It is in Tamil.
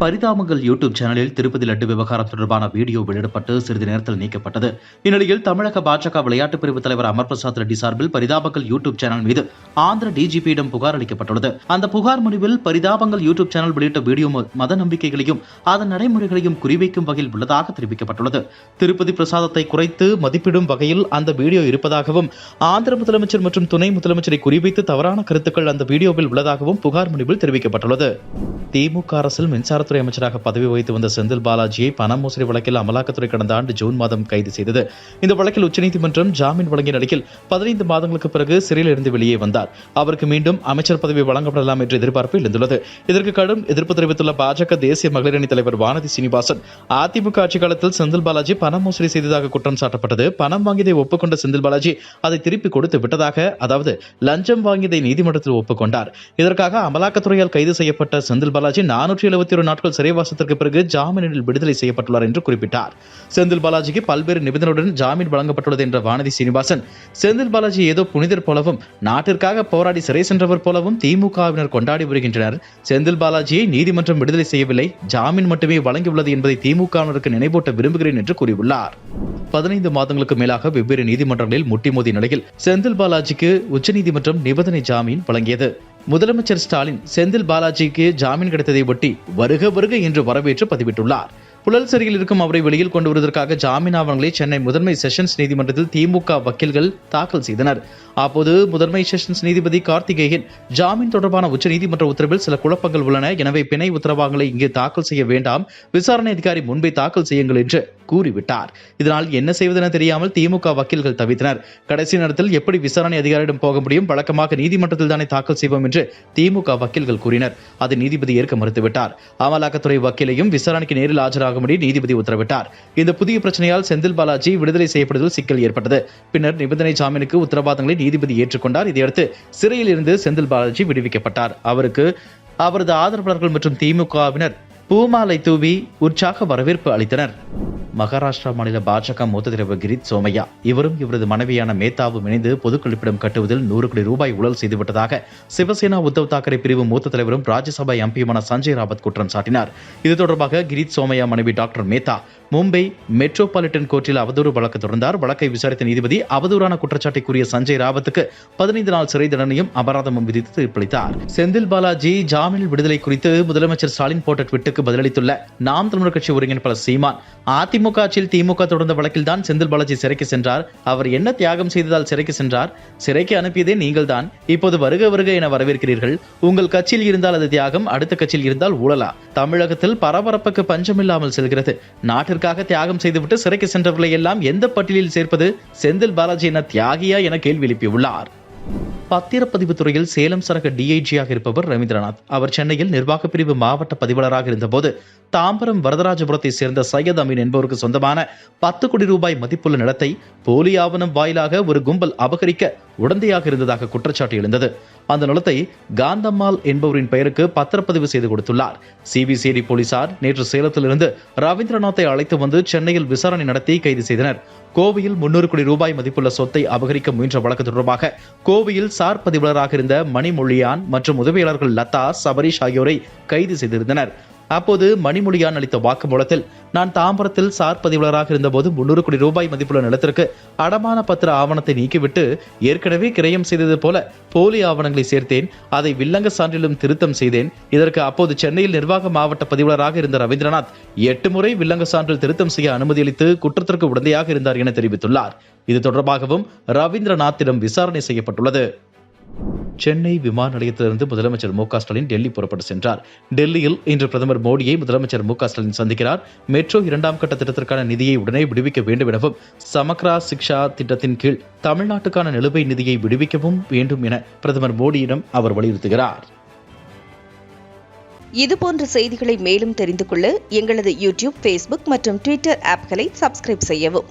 பரிதாபங்கள் யூடியூப் சேனலில் திருப்பதி லட்டு விவகாரம் தொடர்பான வீடியோ வெளியிடப்பட்டு சிறிது நேரத்தில் நீக்கப்பட்டது. இந்நிலையில் தமிழக பாஜக விளையாட்டு பிரிவு தலைவர் அமர் பிரசாத் ரெட்டி சார்பில் பரிதாபங்கள் யூடியூப் சேனல் மீது ஆந்திர டிஜிபியிடம் புகார் அளிக்கப்பட்டுள்ளது. அந்த புகார் முடிவில் பரிதாபங்கள் யூடியூப் சேனல் வெளியிட்ட வீடியோ மத நம்பிக்கைகளையும் அதன் நடைமுறைகளையும் குறிவைக்கும் வகையில் உள்ளதாக தெரிவிக்கப்பட்டுள்ளது. திருப்பதி பிரசாதத்தை குறைத்து மதிப்பிடும் வகையில் அந்த வீடியோ இருப்பதாகவும் ஆந்திர முதலமைச்சர் மற்றும் துணை முதலமைச்சரை குறிவைத்து தவறான கருத்துக்கள் அந்த வீடியோவில் உள்ளதாகவும் புகார் முடிவில் தெரிவிக்கப்பட்டுள்ளது. திமுக அரசில் அமலாக்கத்துறை அமைச்சராக பதவி வகித்து வந்த செந்தில் பாலாஜியை பண மோசடி வழக்கில் அமலாக்கத்துறை கடந்த ஆண்டு ஜூன் மாதம் கைது செய்தது. இந்த வழக்கில் உச்சநீதிமன்றம் ஜாமீன் வழங்கிய நிலையில் பதினைந்து மாதங்களுக்கு பிறகு சிறையில் இருந்து வெளியே வந்தார். அவருக்கு மீண்டும் அமைச்சர் பதவி வழங்கப்படலாம் என்ற எதிர்பார்ப்பு எழுந்துள்ளது. இதற்கு கடும் எதிர்ப்பு தெரிவித்துள்ள பாஜக தேசிய மகளிர் அணி தலைவர் வானதி சீனிவாசன் அதிமுக ஆட்சி காலத்தில் செந்தில் பாலாஜி பண மோசடி செய்ததாக குற்றம் சாட்டப்பட்டது. பணம் வாங்கியதை ஒப்புக்கொண்ட செந்தில் பாலாஜி அதை திருப்பி கொடுத்து விட்டதாக அதாவது லஞ்சம் வாங்கியதை நீதிமன்றத்தில் ஒப்புக்கொண்டார். இதற்காக அமலாக்கத்துறையால் கைது செய்யப்பட்ட செந்தில் பாலாஜி நானூற்றி எழுபத்தி ஒரு நாட்கள் சிறைவாசத்திற்கு பிறகு ஜாமீனில் விடுதலை செய்யப்பட்டுள்ளார் என்று குறிப்பிட்டார். செந்தில் பாலாஜிக்கு பல்வேறு நிபந்தனையுடன் ஜாமீன் வழங்கப்பட்டுள்ளது என்ற வானதி சீனிவாசன் செந்தில் பாலாஜி ஏதோ புனிதர் போலவும் நாட்டிற்காக போராடி சிறை சென்றவர் போலவும் திமுகவினர் கொண்டாடி வருகின்றனர். செந்தில் பாலாஜியை நீதிமன்றம் விடுதலை செய்யவில்லை. ஜாமீன் மட்டுமே வழங்கியுள்ளது என்பதை திமுகவினருக்கு நினைவூட்ட விரும்புகிறேன் என்று கூறியுள்ளார். பதினைந்து மாதங்களுக்கு மேலாக வெவ்வேறு நீதிமன்றங்களில் முட்டி மோதிய நிலையில் செந்தில் பாலாஜிக்கு உச்சநீதிமன்றம் நிபந்தனை ஜாமீன் வழங்கியது. முதலமைச்சர் ஸ்டாலின் செந்தில் பாலாஜிக்கு ஜாமீன் கிடைத்ததை ஒட்டி வருக வருக என்று வரவேற்று பதிவிட்டுள்ளார். புழல் சிறையில் இருக்கும் அவரை வெளியில் கொண்டு வருவதற்காக ஜாமீன் ஆவணங்களை சென்னை முதன்மை செஷன்ஸ் நீதிமன்றத்தில் திமுக வக்கீல்கள் தாக்கல் செய்தனர். அப்போது முதன்மை செஷன்ஸ் நீதிபதி கார்த்திகேயன் ஜாமீன் தொடர்பான உச்சநீதிமன்ற உத்தரவில் சில குழப்பங்கள் உள்ளன. எனவே பிணை உத்தரவாங்களை இங்கே தாக்கல் செய்ய வேண்டாம். விசாரணை அதிகாரி முன்பே தாக்கல் செய்யுங்கள் என்று கூறிவிட்டார். இதனால் என்ன செய்வதென தெரியாமல் திமுக வக்கீல்கள் தவித்தனர். கடைசி நேரத்தில் எப்படி விசாரணை அதிகாரியிடம் போக முடியும்? வழக்கமாக நீதிமன்றத்தில் தானே தாக்கல் செய்வோம் என்று திமுக வக்கீல்கள் கூறினர். அதை நீதிபதி ஏற்க மறுத்துவிட்டார். அமலாக்கத்துறை வக்கீலையும் விசாரணைக்கு நேரில் ஆஜராகும்படி நீதிபதி உத்தரவிட்டார். இந்த புதிய பிரச்சனையால் செந்தில் பாலாஜி விடுதலை செய்யப்படுவதில் சிக்கல் ஏற்பட்டது. பின்னர் நிபந்தனை ஜாமீனுக்கு உத்தரவாதங்களை நீதிபதி ஏற்றுக்கொண்டார். இதையடுத்து சிறையில் இருந்து செந்தில் பாலாஜி விடுவிக்கப்பட்டார். அவருக்கு அவரது ஆதரவாளர்கள் மற்றும் திமுகவினர் பூமாலை தூவி உற்சாக வரவேற்பு அளித்தனர். மகாராஷ்டிரா மாநில பாஜக மூத்த தலைவர் கிரித் சோமையா. இவரும் இவரது மனைவியான மேத்தாவும் இணைந்து பொது கட்டுவதில் நூறு கோடி ரூபாய் ஊழல் செய்துவிட்டதாக சிவசேனா உத்தவ் தாக்கரே பிரிவு மூத்த தலைவரும் ராஜ்யசபா எம்பியுமான சஞ்சய் ராவத் குற்றம் சாட்டினார். இது தொடர்பாக கிரித் சோமையா மனைவி டாக்டர் மேத்தா மும்பை மெட்ரோபாலிட்டன் கோர்ட்டில் அவதூறு வழக்கு தொடர்ந்தார். வழக்கை விசாரித்த நீதிபதி அவதூறான குற்றச்சாட்டை கூறிய சஞ்சய் ராவத்துக்கு பதினைந்து நாள் சிறை தண்டனையும் அபராதமும் விதித்து தீர்ப்பளித்தார். செந்தில் பாலாஜி ஜாமீனில் விடுதலை குறித்து முதலமைச்சர் ஸ்டாலின் போட்ட ட்விட்டுக்கு பதிலளித்துள்ள நாம் தமிழர் கட்சி ஒருங்கிணைப்பாளர் சீமான் அதிமுக ஆட்சியில் திமுக தொடர்ந்த வழக்கில் தான் செந்தில் பாலாஜி சிறைக்கு சென்றார். அவர் என்ன தியாகம் செய்ததால் சிறைக்கு சென்றார்? சிறைக்கு அனுப்பியதே நீங்கள்தான். இப்போது வருக வருக என வரவேற்கிறீர்கள். உங்கள் கட்சியில் இருந்தால் அது தியாகம் அடுத்த கட்சியில் இருந்தால் ஊழலா? தமிழகத்தில் பரபரப்புக்கு பஞ்சமில்லாமல் செல்கிறது. நாட்டிற்காக தியாகம் செய்துவிட்டு சிறைக்கு சென்றவர்களை எல்லாம் எந்த பட்டியலில் சேர்ப்பது? செந்தில் பாலாஜி என தியாகியா என கேள்வி எழுப்பியுள்ளார். பத்திரப்பதிவு துறையில் சேலம் சரக டிஐஜியாக இருப்பவர் ரவீந்திரநாத். அவர் சென்னையில் நிர்வாக பிரிவு மாவட்ட பதிவாளராக இருந்தபோது தாம்பரம் வரதராஜபுரத்தை சேர்ந்த சையத் அமீன் என்பவருக்கு சொந்தமான பத்து கோடி ரூபாய் மதிப்புள்ள நிலத்தை போலி ஆவணம் வாயிலாக ஒரு கும்பல் அபகரிக்க உடந்தையாக இருந்ததாக குற்றச்சாட்டு எழுந்தது. அந்த நிலத்தை காந்தம்மாள் என்பவரின் பெயருக்கு பத்திரப்பதிவு செய்து கொடுத்துள்ளார். சிபிசிஐடி போலீசார் நேற்று சேலத்திலிருந்து ரவீந்திரநாத்தை அழைத்து வந்து சென்னையில் விசாரணை நடத்தி கைது செய்தனர். கோவையில் முன்னூறு கோடி ரூபாய் மதிப்புள்ள சொத்தை அபகரிக்க முயன்ற வழக்கு தொடர்பாக கோவையில் சார் பதிவாளராக இருந்த மணிமொழியான் மற்றும் உதவியாளர்கள் லதா சபரீஷ் ஆகியோரை கைது செய்திருந்தனர். அப்போது மணிமொழியான் அளித்த வாக்குமூலத்தில் நான் தாம்பரத்தில் சார் பதிவாளராக இருந்தபோது முன்னூறு கோடி ரூபாய் மதிப்புள்ள நிலத்திற்கு அடமான பத்திர ஆவணத்தை நீக்கிவிட்டு ஏற்கனவே கிரயம் செய்தது போல போலி ஆவணங்களை சேர்த்தேன். அதை வில்லங்க சான்றிலும் திருத்தம் செய்தேன். இதற்கு அப்போது சென்னையில் நிர்வாக மாவட்ட பதிவாளராக இருந்த ரவீந்திரநாத் எட்டு முறை வில்லங்க சான்றில் திருத்தம் செய்ய அனுமதி அளித்து குற்றத்திற்கு உடந்தையாக இருந்தார் என தெரிவித்துள்ளார். இது தொடர்பாகவும் ரவீந்திரநாத்திடம் விசாரணை செய்யப்பட்டுள்ளது. சென்னை விமான நிலையத்திலிருந்து முதலமைச்சர் மு ஸ்டாலின் டெல்லி புறப்பட்டு சென்றார். டெல்லியில் இன்று பிரதமர் மோடியை முதலமைச்சர் மு ஸ்டாலின் சந்திக்கிறார். மெட்ரோ இரண்டாம் கட்ட திட்டத்திற்கான நிதியை உடனே விடுவிக்க வேண்டும் எனவும் சமக்ரா சிக்ஷா திட்டத்தின் கீழ் தமிழ்நாட்டுக்கான நிலுவை நிதியை விடுவிக்கவும் வேண்டும் என பிரதமர் மோடியிடம் அவர் வலியுறுத்துகிறார். இதுபோன்ற செய்திகளை மேலும் தெரிந்து கொள்ள எங்களது யூடியூப் ஃபேஸ்புக் மற்றும் ட்விட்டர் ஆப்களை சப்ஸ்கிரைப் செய்யவும்.